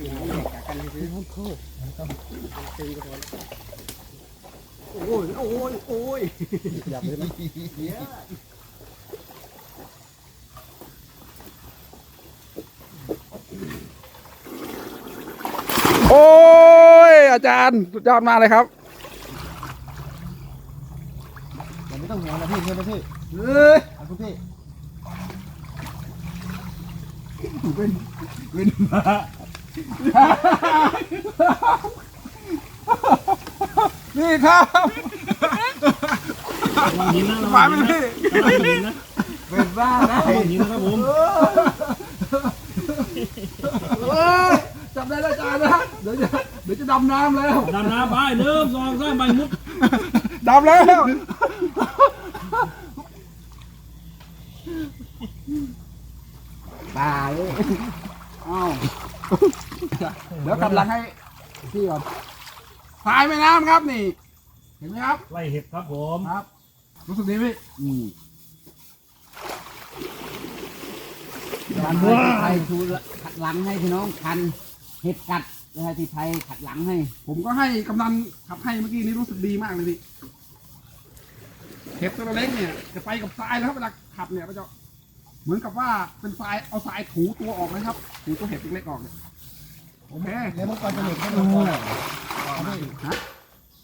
คือแยกจากกันคือโคตรตึงกันโอ้ยโอ้ยโอ้ยอย่าไปเลยโอ้ย อาจารย์สุดยอดมากเลยครับอย่าไม่ต้องห่วงนะพี่เพื่อนนะพี่เฮ้ยเอาคุณพี่นี่ ครับวางหินนะหมายไปพี่วางหินนะเป็นบ้านะวางหินนะครับผมเอ้ยจับได้แล้วอาจารย์นะเดี๋ยวจะเดี๋ยวจะดำน้ำแล้วดำน้ำไปเริ่มสองสามใบมุดดำแล้วตายอ้าว เดี๋ยวกลับหลังให้พี่ก่อนสายแม่น้ำครับนี่ เห็นไหมครับไล่เห็บครับผมครับ รู้สึกดีพี่อืมการเมืองไทยชูขัดหลังให้พี่น้องคันเห็ดกัดนะฮะที่ไทยขัดหลังให้ ผมก็ให้กำนันขับให้เมื่อกี้นี้รู้สึกดีมากเลยพี่เห็บตัวเล็กเนี่ยจะไปกับทรายแล้วครับเวลาขับเนี่ยก็จะเห มือนกับว่าเป็นทรายเอาทรายถูตัวออกนะครับ ถูตัวเห็บเล็กๆออกเนี่ยโอเคเดี๋ยวมันก่อนจะหลุดให้ดู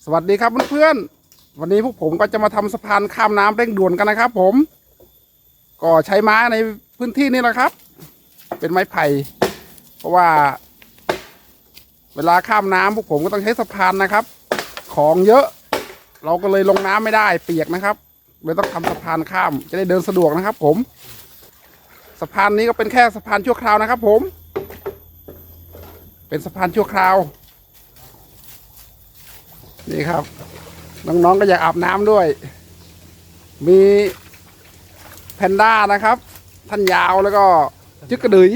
สวัสดีครับเพื่อนๆวันนี้พวกผมก็จะมาทำสะพานข้ามน้ำเร่งด่วนกันนะครับ ผม ก็ใช้ไม้ในพื้นที่นี่แหละครับ เป็นไม้ไผ่เพราะว่า เวลาข้ามน้ำพวกผมก็ต้องใช้สะพานนะครับ ของเยอะ เราก็เลยลงน้ำไม่ได้เปียกนะครับเลยต้องทำสะพานข้ามจะได้เดินสะดวกนะครับ ผม สะพานนี้ก็เป็นแค่สะพานชั่วคราวนะครับ ผม เป็นสะพานชั่วคราว นี่ครับ น้องๆก็อยากอาบน้ำด้วย มีแพนด้านะครับ ท่านยาวแล้วก็จึกกระดือย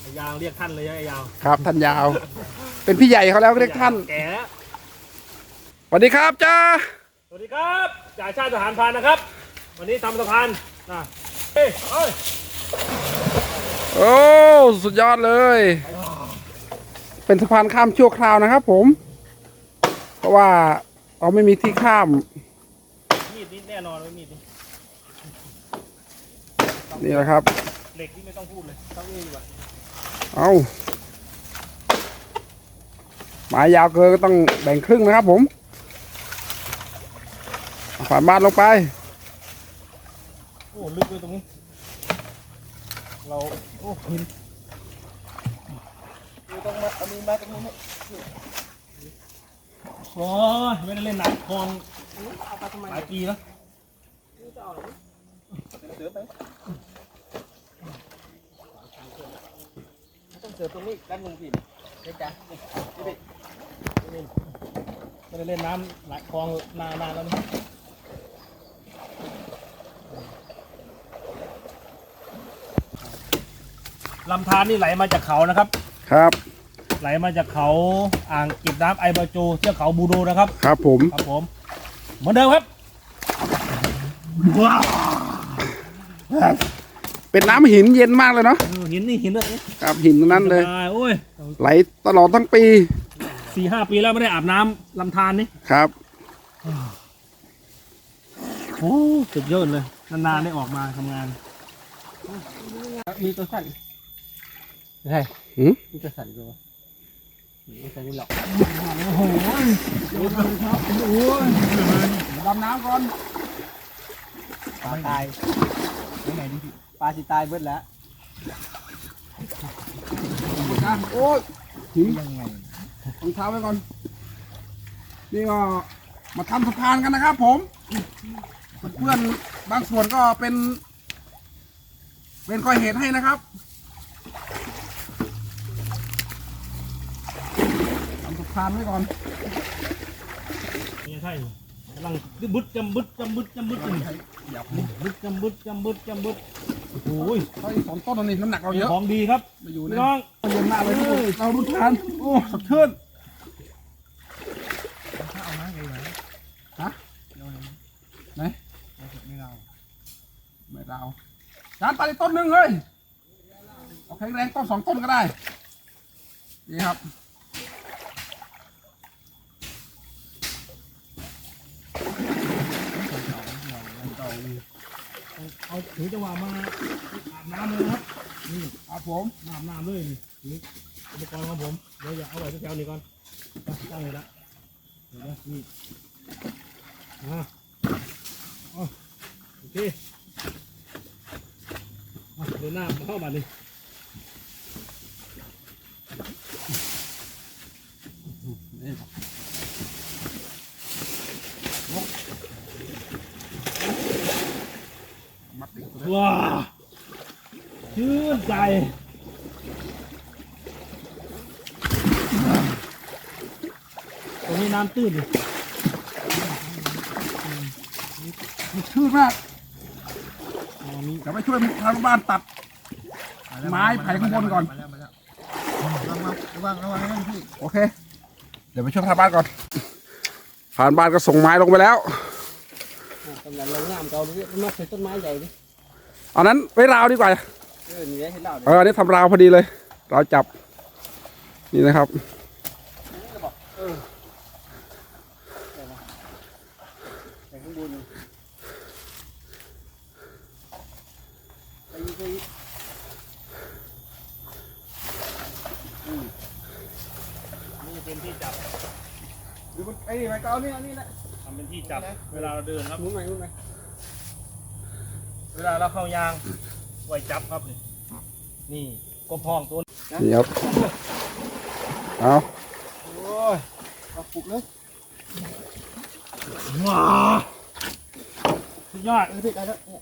ไอ้ยาวเรียกท่านเลยนะไอ้ยาวครับ ท่านยาว เป็นพี่ใหญ่เขาแล้วเรียกท่านแก่แล้วสวัสดีครับจ้าสวัสดีครับจ่าชาติทหารพรานนะครับ วันนี้ทำสะพานนะเฮ้ยเอ้ย โอ้สุดยอดเลย เป็นสะพานข้ามชั่วคราวนะครับผม เพราะว่าเราไม่มีที่ข้าม มีดนี่แน่นอนไม่มีดนี่นี่แหละครับ เหล็กที่ไม่ต้องพูดเลยต้องนี่ดีกว่าเอาไม้ยาวเกินก็ต้องแบ่งครึ่งนะครับผมเอาฝาบ้านลงไปโอ้ลึกเลยตรงนี้ เราโอ้หินต้องมาเอามือมาตรงนี้โอ้ยไม่ได้เล่นน้ำคลองหลายปีแล้วต้องเจอตรงนี้ด้านมุมผิดเด็กจ้ะไม่ได้เล่นน้ำหลายคลองนานๆแล้วนี่ ลำธารนี่ไหลมาจากเขานะครับ ครับ ไหลมาจากเขาอ่างเก็บน้ำไอบาโจเทือกเขาบูโดนะครับ ครับผม ครับผม เหมือนเดิมครับว้าวเป็นน้ำหินเย็นมากเลยเนาะหินนี่หินเลยครับหินตรงนั้นเลยสบาโอ้ยไหลตลอดทั้งปีสี่ห้าปีแล้วไม่ได้อาบน้ำลำธารนี่ครับ โอ้สุดยอดเลย นานๆได้ออกมาทำงาน มีตัวสั่น ใช่หืมมีตัวสั่นด้วยไม่ใช่นี่หรอกดำน้ำก่อนปลาตายยังไงดิพี่ปลาสิตายเบิดแล้วโอ้ยหินยังไงรองเท้าไว้ก่อน นี่ก็มาทำสะพานกันนะครับ ผม เพื่อนบางส่วนก็เป็น เป็นก้อยเหตุให้นะครับ ทำสะพานไว้ก่อนนี่ใช่กำลังบึดจำบึดจำบึดจำบึดอยู่บึดจำบึดจำบึดจำบึดโอ้ยเขาอีกสองต้นนี่น้ำหนักเราเยอะของดีครับมาอยู่ในพี่น้องเย็นมากเลยเราดูทานโอ้สดชื่นฮะไหนไม่เราไม่เราจานตัดอีกต้นหนึ่งเลยเอาแข็งแรงต้นสองต้นก็ได้นี่ครับ เอาถือจังหวะมาอาบน้ำเลยนะครับนี่ครับผมอาบน้ำเลยนี่นี่อุปกรณ์ของผมเดี๋ยวอย่าเอาไว้ที่แถวนี้ก่อนไปตั้งเลยละเดี๋ยวนะนี่อ่าอ๋อโอเคเดินหน้าเข้ามาดินี่ย ว้าชื่นใจตรงนี้น้ำตื้นดิชื่นมากอ๋อนี่เดี๋ยวไปช่วยทางบ้านตัด ไม้ไผ่ข้างบนก่อนมาแล้วมาแล้วระวังระวังระวังระวังนั่นพี่โอเค เดี๋ยวไปช่วยทางบ้านก่อนผ่านบ้านก็ส่งไม้ลงไปแล้วกำลังลงน้ำเก่าดูดิมาใส่ต้นไม้ใหญ่ดิเอานั้นไว้ราวดีกว่าเออนี่ไงเห็นแล้วเอออันนี้ทำราวพอดีเลย เราจับ นี่นะครับใส่ข้างบนไปไปนี่เป็นที่จับดูมันไอ้นี่ไม้เก่านี่อันนี้แหละทำเป็นที่จับ เวลาเราเดินครับหมุนไหมหมุนไหม เวลาเราเข้ายางไว้จับครับ นี่นี่กบพองตัวนี่ครับเอาโอ้ยเอาปลุกเลยว้าสุดยอดเออพี่ได้แล้วเนี่ย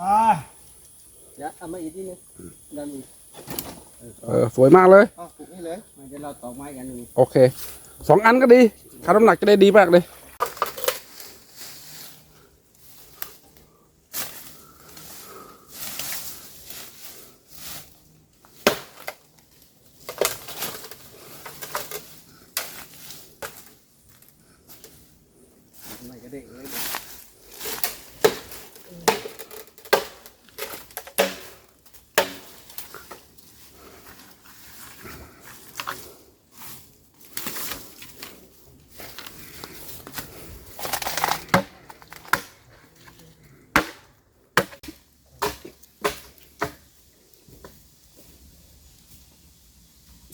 อ่าเดี๋ยวเอามาอีกทีนึงดันอีกเออสวยมากเลยเอาปลุกนี่เลยมันจะเราตอกไม้กันอยู่โอเคสองอันก็ดีค่าน้ำหนักจะได้ดีมากเลย ไม่กระ เด้งเลย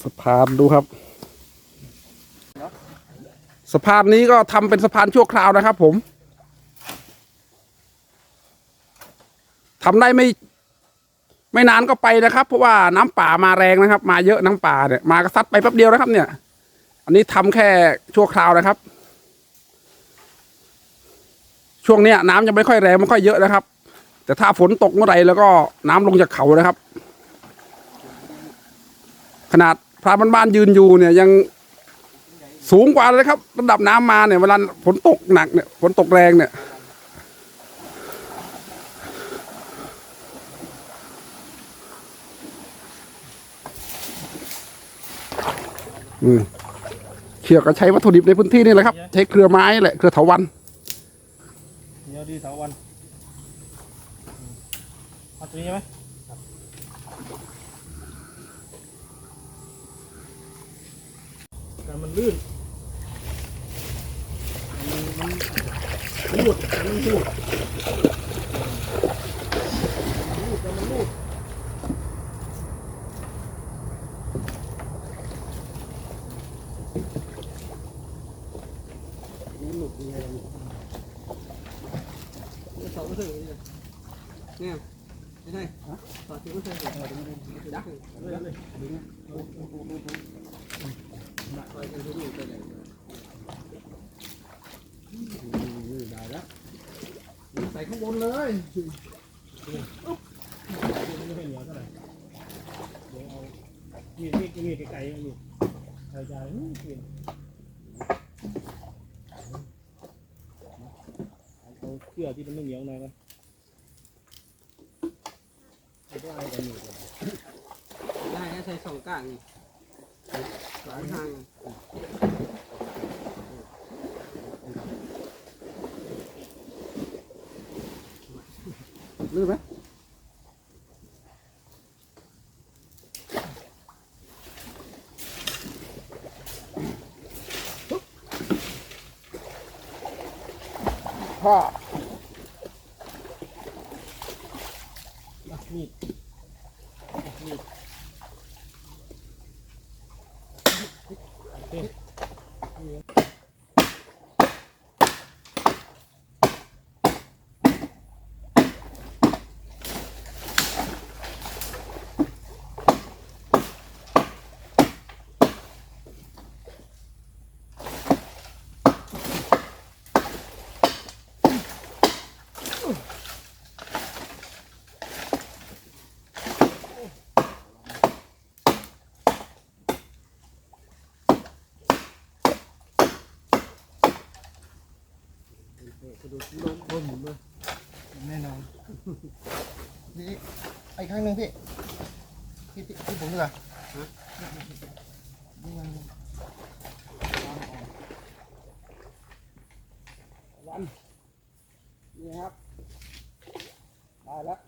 สะพานดูครับ พานนี้ก็ทำเป็นสะพานชั่วคราวนะครับ ผมทำได้ไม่ ไม่นานก็ไปนะครับ เพราะว่าน้ำป่ามาแรงนะครับ มาเยอะน้ำป่าเนี่ยมากระซัดไปแป๊บเดียวนะครับ เนี่ย อันนี้ทำแค่ชั่วคราวนะครับ ช่วงเนี้ยน้ำยังไม่ค่อยแรงไม่ค่อยเยอะนะครับ แต่ถ้าฝนตกเมื่อไหร่แล้วก็น้ำลงจากเขานะครับ ขนาดพระบ้านๆยืนอยู่เนี่ยยัง สูงกว่าเลยครับ ระดับน้ำมาเนี่ยเวลาฝนตกหนักเนี่ยฝนตกแรงเนี่ยอืเชือกก็ใช้วัตถุดิบในพื้นที่นี่แหละครับ ใช้เครือไม้แหละเครือเถาวันเดี๋ยวดีเสาวันเอาตัวนี้ไหมแต่มันลื่น มันมันรูดมันรูดรูดแต่มันรูดนี่หนุกยังไงนี่สองก็ถึงเนี่ยไม่ใช่ต่อถึงก็ถึงยักษ์เลยเลยคอยกันทุกลูกไปเลยได้แล้วใส่ ข้างบนเลยไม่ค่อยเหนียวเท่าไหร่เดี๋ยวเอามีดมีดมีดไกลๆเอาอยู่ใส่ใจอื้อกินเอาเชือกที่มันไม่เหนียวหน่อยนะไม่ได้เอาแต่มีดได้ใส่สองก้างนี่สองทาง ลื่นไหม พ่อ อะมีดมีดโอเค กระดูกลงบนหมุนเลย แน่นอน นี่ไอ้ข้างหนึ่งพี่ที่ที่ที่ผมดีกว่าฮะนี่มันวันนี่ครับได้แล้ว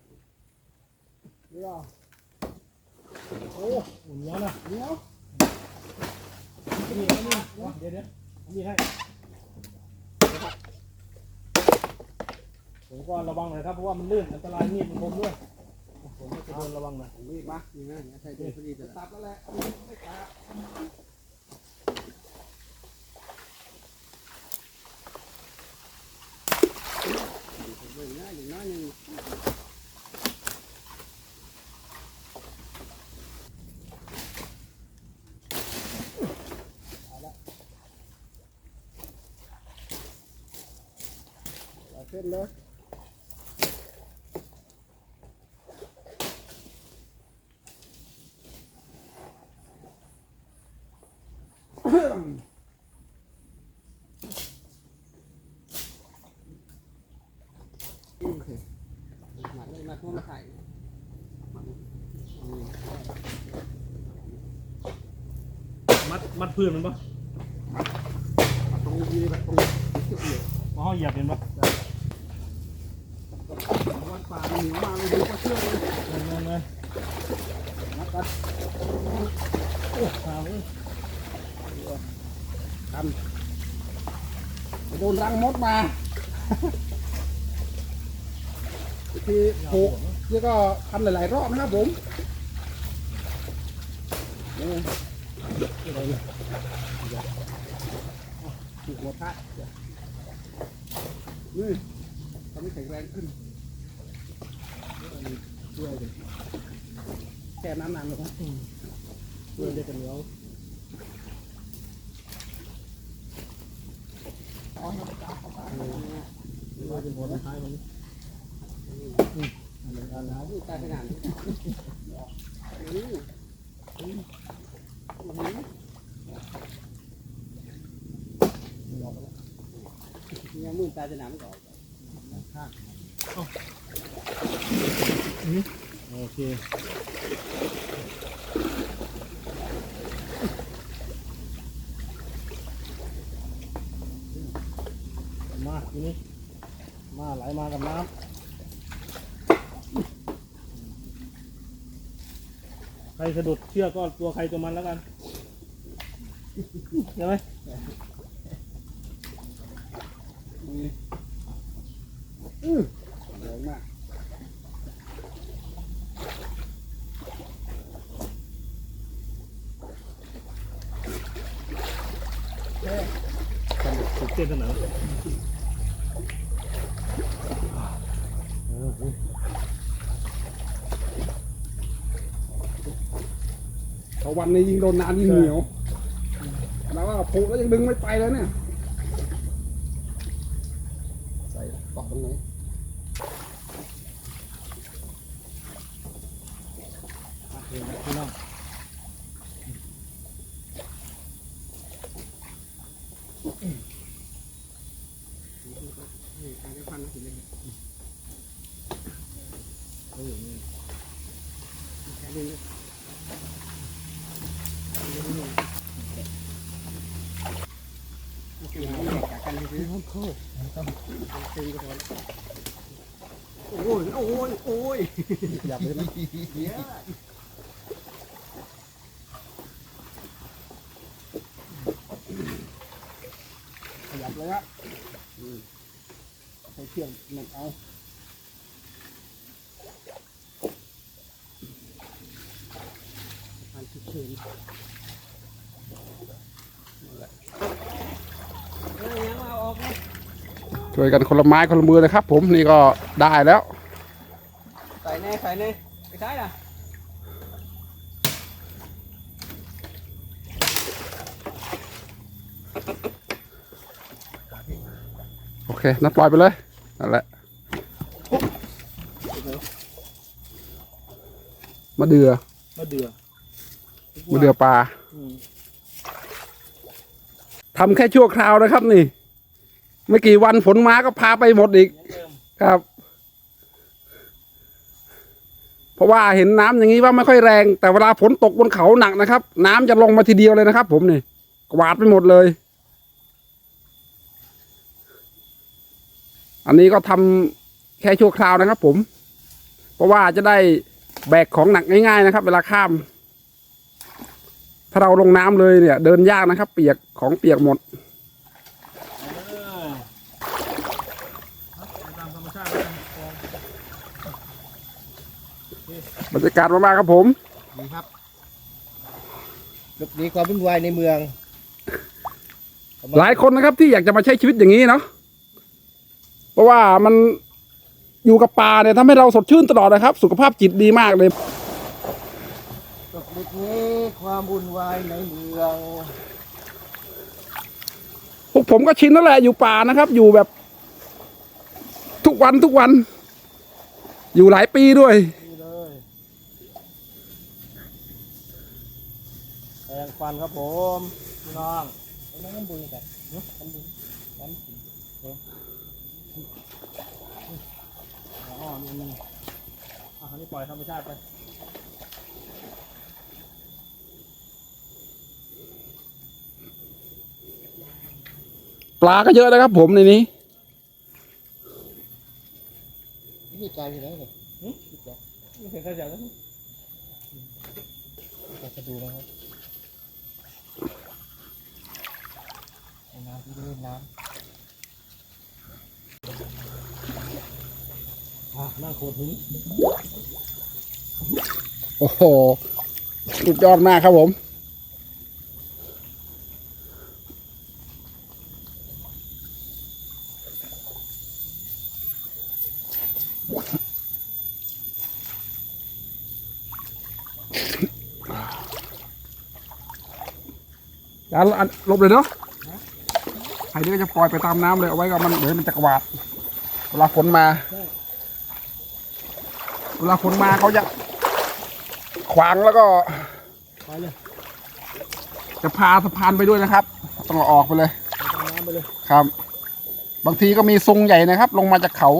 เดี๋ยวโอ้อุ่นร้อนะเดี๋ยวนี่นี่เดี๋ยวเดี๋ยวนี่ให้ผมก็ระวังหน่อยครับเพราะว่ามันลื่นอันตรายมีดมันคมด้วย ผมก็จะโดนระวังหน่อยรีบมานี่นะใช่ตัวพอดีแต่ละตัดแล้วแหละไม่ตัดเบิ่งนะอย่างน้อยหนึงหลายเส้นเลย หมักเลยมาทั่วมาไข่มัดมัดพื้นมันปะตรงนี้แบบตรงเกี่ยวมาห้องเหยียบเห็นปะวัดป่าเหนียวมาเลยดูก็เชื่อเลยมามามานัดกันโอ้หาเลยกันไปโดนรังมดมา ทีโขกแล้วก็ทำหลาย ๆ รอบนะครับผมถูกหัวพระนี่ทำให้แข็งแรงขึ้นช่วยแค่น้ำนานเลยครับเพื่อนได้กันเหนียวอาให้มันจับเข้าไปหรือว่าเป็นหัวท้ายมัน ยังมือตาจะหนามก่อนโอเคมาทีนี้มาไหลมากับน้ำใค รสะดุดเชือกก็ตัวใครตัวมันแล้วกันใช่ไหมแรงมากสุดเต้นสนาม อวันนี้ยิงโดนนานยิงเหนียวแล้วก็ผูกแล้วยังดึงไม่ไปเลยเนี่ย ใส่ต่อตรงไหนพี่น้องทางได้พันนะถึงเลยเขาอยู่นี่แค่นี้โอเคเอาแยกจากกันคือต้อง โทษต้องตึงก็พอแล้วโอ้ย โอ้ย โอ้ยอยากเลยนะขยับเลยฮะขเที่ยงนั่นเอาอันที่เชิญนั่นแหละเอ้ยยังเอาออกไหม ช่วยกันคนละไม้คนละมือนะครับ ผมนี่ก็ได้แล้ว ใส่แน่ใส่แน่ไปใช้ล่ะโอเคนัดปล่อยไปเลยนั่นแหละมะเดือมะเดือมะเดือปลาอืมทำแค่ชั่วคราวนะครับนี่ ไม่กี่วันฝนมาก็พาไปหมดอีกครับ เพราะว่าเห็นน้ำอย่างนี้ว่าไม่ค่อยแรง แต่เวลาฝนตกบนเขาหนักนะครับ น้ำจะลงมาทีเดียวเลยนะครับ ผมนี่กวาดไปหมดเลย อันนี้ก็ทำแค่ชั่วคราวนะครับ ผม เพราะว่าจะได้แบกของหนักง่าย ๆ นะครับ เวลาข้าม ถ้าเราลงน้ำเลยเนี่ย เดินยากนะครับ เปียกของเปียกหมด เออตามธรรมชาติแล้วกันคลอง บรรยากาศมากๆครับผมดีครับหลบหนีความวุ่นวายในเมือง หลายคนนะครับที่อยากจะมาใช้ชีวิตอย่างนี้เนาะเพราะว่ามันอยู่กับป่าเนี่ยทำให้เราสดชื่นตลอดนะครับ สุขภาพจิตดีมากเลยหลบหนีความวุ่นวายในเมืองพวกผมก็ชินนั่นแหละอยู่ป่านะครับ อยู่แบบ ทุกวันทุกวัน อยู่หลายปีด้วยนี่เลย แปรงฟันครับผมพี่น้องน้ำบุญกันน้ำบุญน้ำบุญอ๋อนี่นี่อะอันนี้ปล่อยธรรมชาติไปปลาก็เยอะนะครับผมในนี้นี่ใจอยู่แล้วเนี่ยไม่เห็นใครจับแล้วเราจะดูนะครับในน้ำที่เล่นน้ อะนั่ง โอ้โห สุดยอดมากครับผมอย่าลบเลยเนาะไอ้นี่ก็จะปล่อยไปตามน้ำเลย เอาไว้กับมันเดี๋ยวมันจะกวาด เวลาฝนมา เวลาฝนมาเขาจะขวางแล้วก็ไปเลยจะพาสะพานไปด้วยนะครับ ต้องออกไปเลยน้ำไปเลยครับ บางทีก็มีทรงใหญ่นะครับ ลงมาจากเขา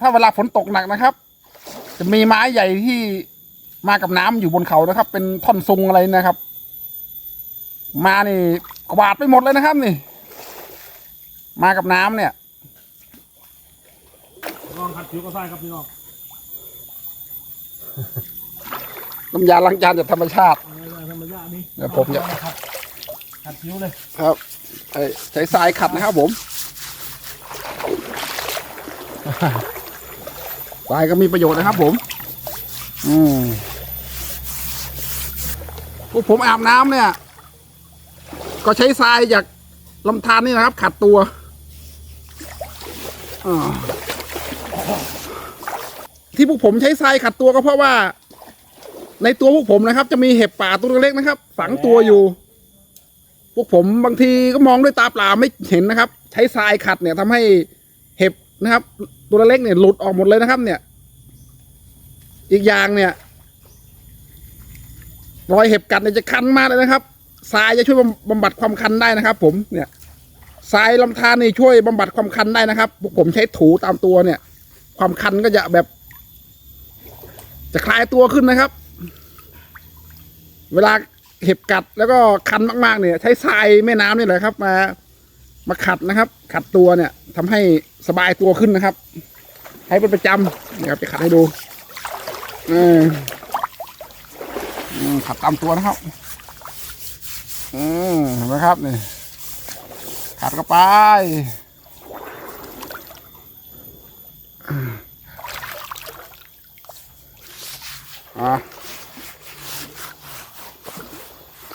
ถ้าเวลาฝนตกหนักนะครับ จะมีไม้ใหญ่ที่มากับน้ำอยู่บนเขานะครับ เป็นท่อนทรงอะไรนะครับ มานี่กวาดไปหมดเลยนะครับนี่ มากับน้ำเนี่ยลองขัดผิวก็ใส่ครับพี่น้อง น้ำยาล้างจานจากธรรมชาติอะไรๆธรรมชาตินี่เดี๋ยวผมจะขัดขัดผิวเลยครับใช้ใช้ทรายขัดนะครับผมทรายก็มีประโยชน์นะครับผม อืมพวกผมอาบน้ำเนี่ย ก็ใช้ทรายจากลำธารนี่นะครับ ขัดตัวอ่า ที่พวกผมใช้ทรายขัดตัวก็เพราะว่า ในตัวพวกผมนะครับ จะมีเห็บป่าตัวเล็กๆนะครับ ฝังตัวอยู่ พวกผมบางทีก็มองด้วยตาเปล่าไม่เห็นนะครับ ใช้ทรายขัดเนี่ยทำให้เห็บนะครับ ตัวเล็กเนี่ยหลุดออกหมดเลยนะครับ เนี่ย อีกอย่างเนี่ย รอยเห็บกัดเนี่ยจะคันมากเลยนะครับทรายจะช่วยบำบำบัดความคันได้นะครับ ผมเนี่ยทรายลำธารนี่ช่วยบำบัดความคันได้นะครับพวกผมใช้ถูตามตัวเนี่ย ความคันก็จะแบบ จะคลายตัวขึ้นนะครับ เวลาเห็บกัดแล้วก็คันมากๆ เนี่ย ใช้ทรายแม่น้ำนี่แหละครับ มา มาขัดนะครับ ขัดตัวเนี่ยทำให้สบายตัวขึ้นนะครับให้เป็นประจำนี่ครับจะขัดให้ดูอืมขัดตามตัวนะครับ อืมเห็นไหมครับนี่ขัดก็ไป อะ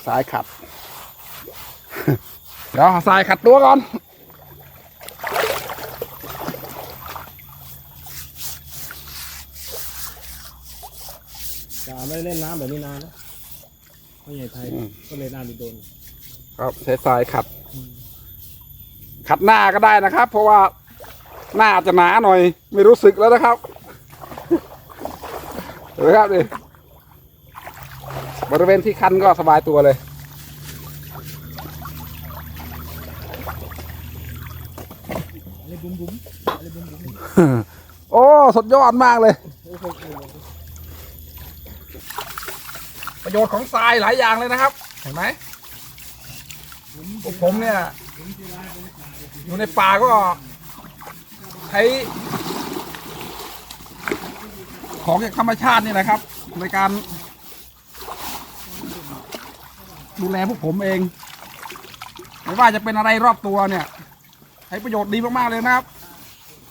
สายขัด เดี๋ยวเอาสายขัดตัวก่อนจะไม่ได้เล่นน้ำแบบนี้นานแล้วพ่อใหญ่ไทยอืมก็เลยน้ำโดน ครับใช้สายขัด ขัดหน้าก็ได้นะครับ เพราะว่าหน้าอาจจะหนาหน่อย ไม่รู้สึกแล้วนะครับเห็ นไหมครับดิบริเวณที่คันก็สบายตัวเลยอะไรบุ้มบุ้มบุ้มโอ้ สุดยอดมากเลย ประโยชน์ของทรายหลายอย่างเลยนะครับ เห็นไหมผมเนี่ย อยู่ในป่าก็ใช้ ของจากธรรมชาตินี่แหละครับ ในการ ดูแลพวกผมเอง ไม่ว่าจะเป็นอะไรรอบตัวเนี่ยใช้ประโยชน์ดีมากๆเลยนะครับ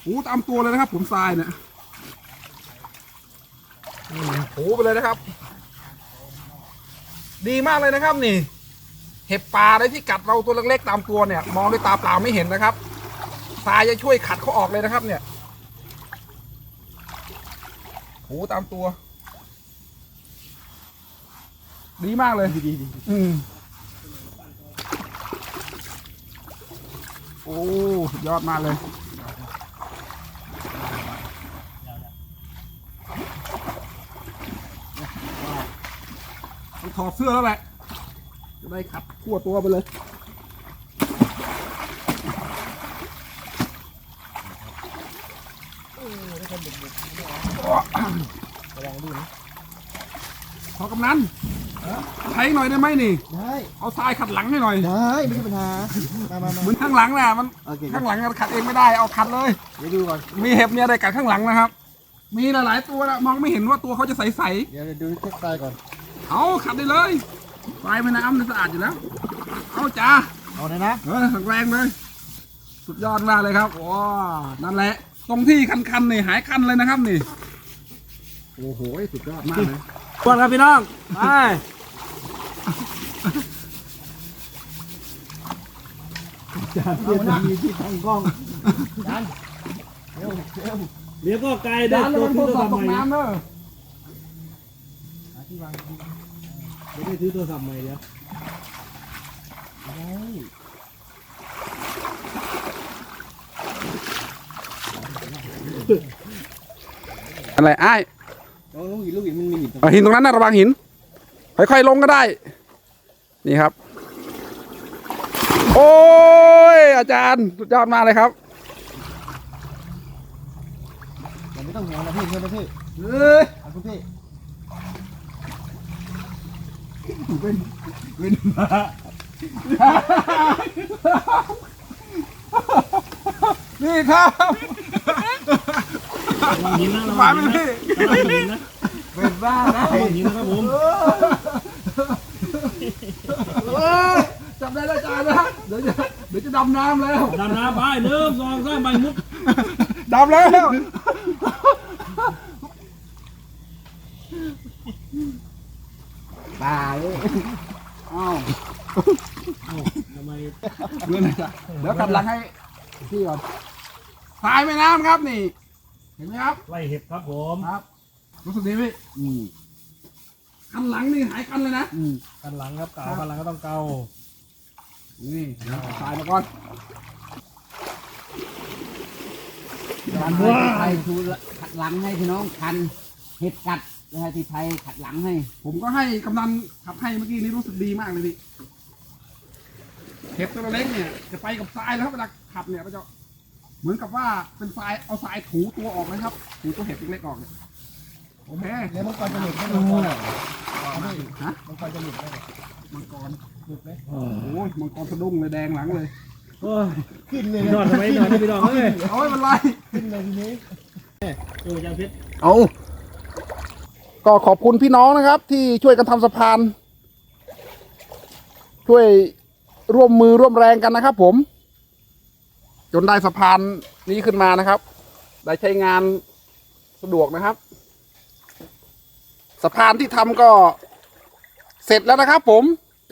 หูตามตัวเลยนะครับ ผมทรายเนี่ยหูไปเลยนะครับ ดีมากเลยนะครับนี่ เห็บป่าอะไรที่กัดเราตัวเล็กๆตามตัวเนี่ย มองด้วยตาเปล่าไม่เห็นนะครับทรายจะช่วยขัดเขาออกเลยนะครับเนี่ย หูตามตัว ดีมากเลยดีดีดีอืมโอ้สุดยอดมากเลยต้องถอดเสื้อแล้วแหละจะได้ขัดทั่วตัวไปเลย ระวังดูนะขอกำนันใช้หน่อยได้ไหมนี่ ได้เอาทรายขัดหลังให้หน่อย ได้ไม่ใช่ปัญหา มามามาเหมือนข้างหลังน่ะมันโอเคข้างหลังขัดเองไม่ได้ เอาขัดเลย เดี๋ยวดูก่อน มีเห็บมีอะไรกัดข้างหลังนะครับ มีหลายๆตัวนะมองไม่เห็นว่าตัวเขาจะใสเดี๋ยวดูเช็คทรายก่อนๆเอาขัดได้เลยทรายแม่น้ำมันสะอาดอยู่แล้ว เอาจ้า เอาเลยนะ เออแรงเลย สุดยอดมากเลยครับว้านั่นแหละ ตรงที่คันๆนี่หายคันเลยนะครับนี่ โอ้โหสุดยอดมากเลยก่อนครับพี่น้อง ไปเอาหน้ามีที่ทางกล้องจานเร็วเร็วเดี๋ยวก็ไกลได้จานแล้วตัวมันโทซื้อรโทรศัศัพพท์ท์ตใหกม่น้ำเนอะหาที่วางดีเดี๋ยวได้ซื้อโทรศัพท์ใหม่เดี๋ยว ได้ อะไรอ้ายเอาลูกหินลูกหินมันมีหินตรงเอาหินตรงนั้นนะระวังหิน ค่อยๆลงก็ได้ นี่ครับ โอ้ยอาจารย์สุดยอดมากเลยครับแต่ไม่ต้องห่วงนะพี่เพื่อนนะพี่เฮ้ยเอาคุณพี่เป็นเป็นมา นี่ครับระวังหินนะระมาวังไหมหินนะพี่ระวังหินนะเป็นบ้านะระวังหินนะครับผมเอ้ยจับได้แล้วอาจารย์นะเดี๋ยวจะเดี๋ยวจะดำน้ำแล้วดำน้ำไปหนึ่งสองสามใบมุดดำแล้วตาย อ้าว ทำไม เงินจ้ะเดี๋ยวกลับหลังให้พี่ก่อนสายแม่น้ำครับนี่ เห็นไหมครับไล่เห็บครับผมครับรู้สึกดีไหมอืมคันหลังนี่หายคันเลยนะ อืมกันหลังครับเก่ากันหลังก็ต้องเก่านี่เดี๋ยวเอาสายมาก่อนจานไทยทูขัดหลังให้พี่น้องคันเห็ดกัดนะฮะที่ไทยขัดหลังให้ ผมก็ให้กำนันขับให้เมื่อกี้นี้รู้สึกดีมากเลยพี่ เห็บตัวเล็กเนี่ยจะไปกับทรายแล้วครับเวลาขับเนี่ยก็จะเหมือนกับว่าเป็นทรายเอาทรายถูตัวออกนะครับ ถูตัวเห็บเล็กๆออกเนี่ยโอเคเดี๋ยวมังกรจะหลุดให้ดูหน่อยฮะมังกรจะหลุดให้มังกรหลุดไหมโอ้ยมังกรสะดุ้งเลยแดงหลังเลยโอ้ยขึ้นเลยนอนทำไมนอนนะพี่นองเอ้ยเอาไม่เป็นไรขึ้นเลยทีนี้เออจาพชรเอาก็ขอบคุณพี่น้องนะครับ ที่ช่วยกันทำสะพาน ช่วย ร่วมมือร่วมแรงกันนะครับ ผม จนได้สะพานนี้ขึ้นมานะครับ ได้ใช้งานสะดวกนะครับ สะพานที่ทำก็เสร็จแล้วนะครับ ผม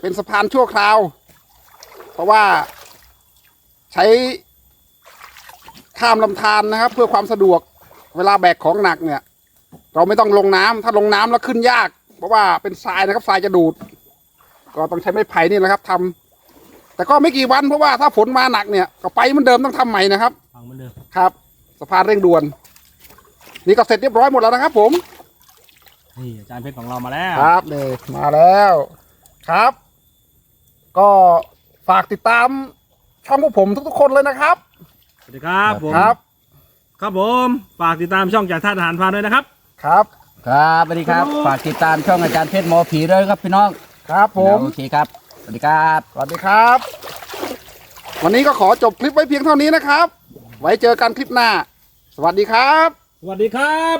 เป็นสะพานชั่วคราว เพราะว่าใช้ข้ามลำธารนะครับ เพื่อความสะดวกเวลาแบกของหนักเนี่ย เราไม่ต้องลงน้ำถ้าลงน้ำแล้วขึ้นยาก เพราะว่าเป็นทรายนะครับทรายจะดูด ก็ต้องใช้ไม้ไผ่นี่แหละครับทำ แต่ก็ไม่กี่วันเพราะว่าถ้าฝนมาหนักเนี่ยก็ไปเหมือนเดิมต้องทำใหม่นะครับ ฟังเหมือนเดิมครับ สะพานเร่งด่วน นี่ก็เสร็จเรียบร้อยหมดแล้วนะครับ ผม นี่อาจารย์เพชรของเรามาแล้ว ครับนี่มาแล้วครับ ก็ฝากติดตามช่องพวกผมทุกๆคนเลยนะครับ สวัสดีครับผมครับครับผม ฝากติดตามช่องจากท่าทหารพานด้วยนะครับ ครับ ครับสวัสดีครับ ฝากติดตามช่องอาจารย์เพชรหมอผีด้วยครับพี่น้องครับผม โอเคครับ สวัสดีครับ สวัสดีครับ วันนี้ก็ขอจบคลิปไว้เพียงเท่านี้นะครับ ไว้เจอกันคลิปหน้า สวัสดีครับ สวัสดีครับ